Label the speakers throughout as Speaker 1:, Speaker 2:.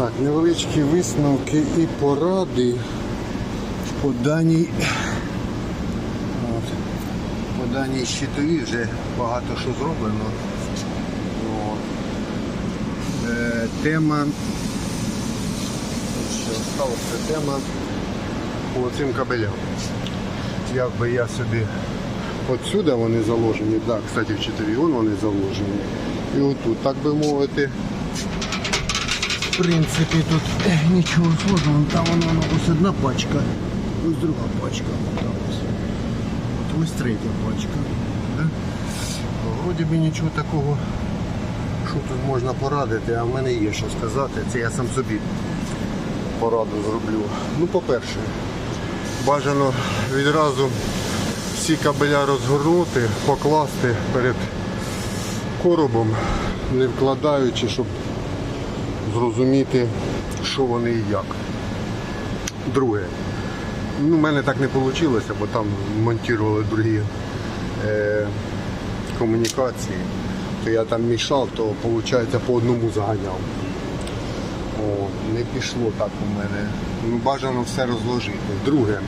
Speaker 1: Так, невеличкі висновки і поради по даній, по даній щитові вже багато що зроблено. Е, тема, що сталося, тема по цим кабелям. Як би я собі отсюди вони заложені, так, да, кстати, в щитові вон вони заложені. І отут, так би мовити, в принципі, тут нічого сложного, там воно ось одна пачка, ось друга пачка. Ось. Ось третя пачка. Да? Вроді би нічого такого, що тут можна порадити, а в мене є що сказати. Це я сам собі пораду зроблю. Ну, по-перше, бажано відразу всі кабеля розгорнути, покласти перед коробом, не вкладаючи, щоб зрозуміти, що вони і як. Друге. Ну, в мене так не вийшло, бо там монтували другі е, комунікації. То я там мішав, то виходить по одному заганяв. О, не пішло так у мене. Ну, бажано все розложити. Друге,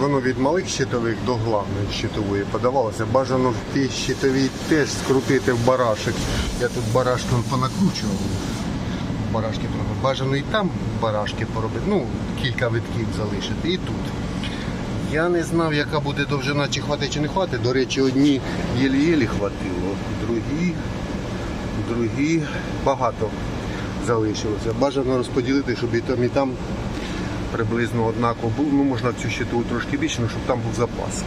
Speaker 1: воно від малих щитових до главної щитової подавалося. Бажано в тій щитовій теж скрутити в барашек. Я тут барашком понакручував. Барашки трохи. Бажано і там барашки поробити. Ну, кілька витків залишити. І тут. Я не знав, яка буде довжина, чи хватить, чи не хватить. До речі, одні єлі-єлі хватило, другі другі багато залишилося. Бажано розподілити, щоб і там, і там приблизно однаково було. Ну, можна цю щиту трошки більше, але щоб там був запас.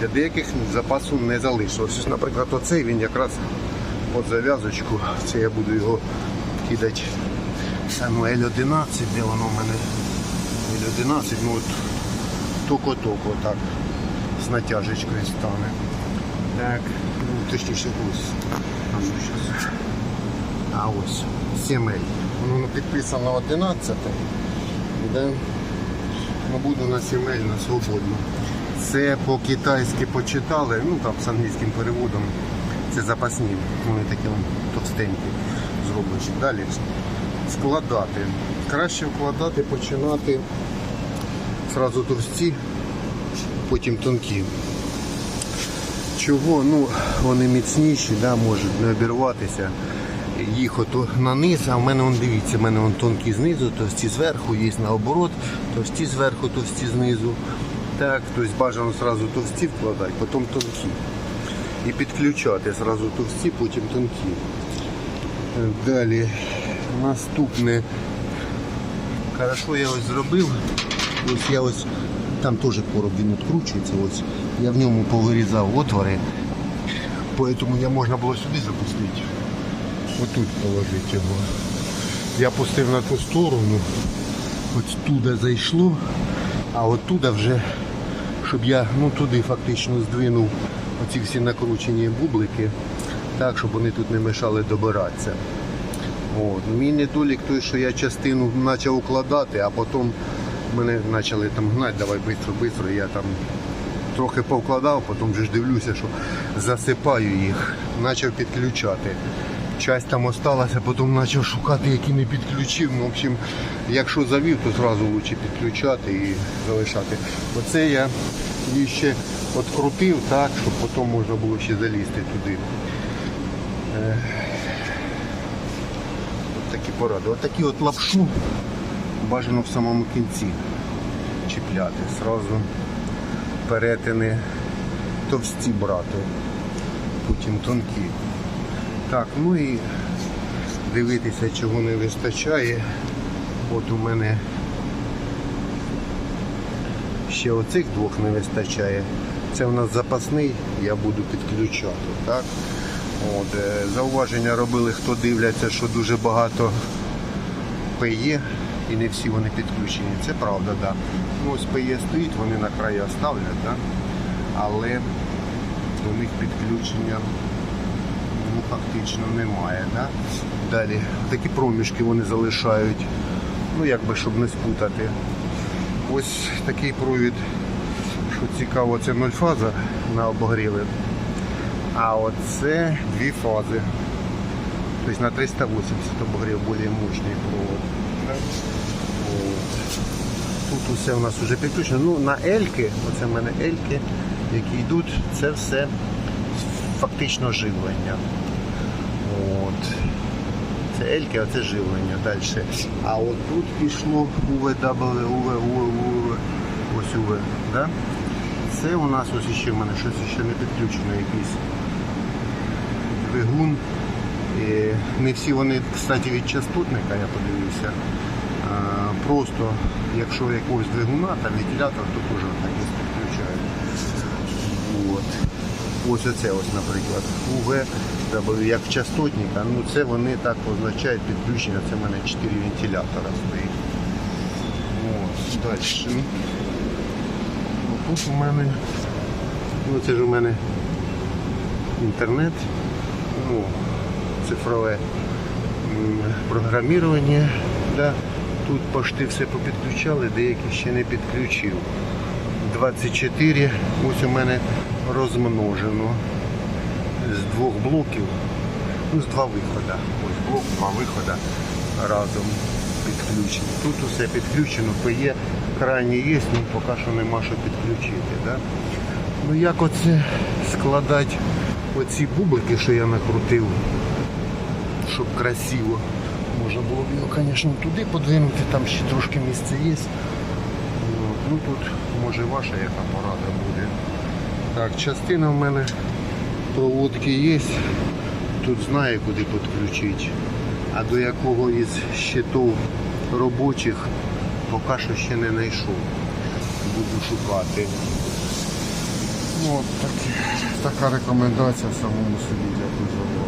Speaker 1: Для деяких запасу не залишилось. Ось, наприклад, оцей він якраз під зав'язочку. Це я буду його кидати. Ну, L11, де воно в мене L11, ну от токо-токо так, з натяжечкою стане. Так, ну, точніше ось. А ну, ось 7 Воно підписано 11 де ну, буду на 7 на свободно. Це по-китайськи почитали, ну там з англійським переводом. Це запасні, вони такі товстенькі зроблені. Далі складати. Краще вкладати, починати зразу товсті, потім тонкі. Чого? Ну, вони міцніші, да, можуть не обірватися. Їх ото на низ, а в мене он дивіться, в мене он тонкі знизу, товсті зверху, є наоборот, товсті зверху, товсті знизу. Так, тобто бажано одразу товсті вкладати, потім тонкі. І підключати зразу товсті, потім тонкі. Далі наступне. Хорошо я ось зробив. Ось я ось там теж короб він відкручується. Ось я в ньому повирізав отвори, тому я можна було сюди запустити. Отут положити його. Я пустив на ту сторону, ось туди зайшло, а оттуда вже, щоб я ну, туди фактично здвинув оці всі накручені бублики, так, щоб вони тут не мешали добиратися. От. Мій недолік той, що я частину почав укладати, а потім мене почали там гнати, давай швидко, швидко. Я там трохи повкладав, потім вже ж дивлюся, що засипаю їх, почав підключати. Часть там осталася, потім почав шукати, які не підключив. Ну, в общем, якщо завів, то одразу краще підключати і залишати. Оце я її ще відкрутив так, щоб потім можна було ще залізти туди. От такі поради. От такі от лапшу бажано в самому кінці чіпляти. Сразу перетини товсті брати, потім тонкі. Так, ну і дивитися, чого не вистачає. От у мене ще оцих двох не вистачає. Це у нас запасний, я буду підключати. Так? От, е, зауваження робили, хто дивляться, що дуже багато ПЄ і не всі вони підключені. Це правда, да. Ну, ось ПЄ стоїть, вони на края ставлять, да? але до них підключення ну, фактично немає. Да? Далі такі проміжки вони залишають, ну якби щоб не спутати. Ось такий провід, що цікаво, це ноль фаза на обогріви. А оце дві фази. То есть на 380 обогрев более мощный провод. Тут усе у нас вже підключено. Ну, на Ельки, оце в мене Ельки, які йдуть, це все фактично живлення. Ельки, а це живлення далі. А от тут пішло УВW, УВ, УВ, УВ, ось УВ. Да? Це у нас ось ще в мене щось ще не підключено якийсь двигун. Не всі вони, кстати, від частотника, я подивився. Просто якщо якогось двигуна, там вентилятор, то теж так і підключають. От. Ось оце ось, наприклад, УВ, як частотника, ну це вони так означають підключення, це в мене 4 вентилятора стоїть. От. Далі. Тут у мене, ну це ж у мене інтернет, ну, цифрове м, програмування. Да. Тут пошти все попідключали, деякі ще не підключив. 24 ось у мене розмножено з двох блоків, ну з два виходи. Ось блок, два виходи разом підключені. Тут усе підключено, то є крайні є, ну поки що нема що підключити. Да? Ну як оце складати оці бублики, що я накрутив, щоб красиво. Можна було б його, звісно, туди подвинути, там ще трошки місця є. Ну тут може ваша яка порада буде. Так, частина в мене проводки є. Тут знає куди підключити. А до якого із щитів робочих поки що ще не знайшов. Буду шукати. Ну, от так, така рекомендація самому собі. Дякую за увагу.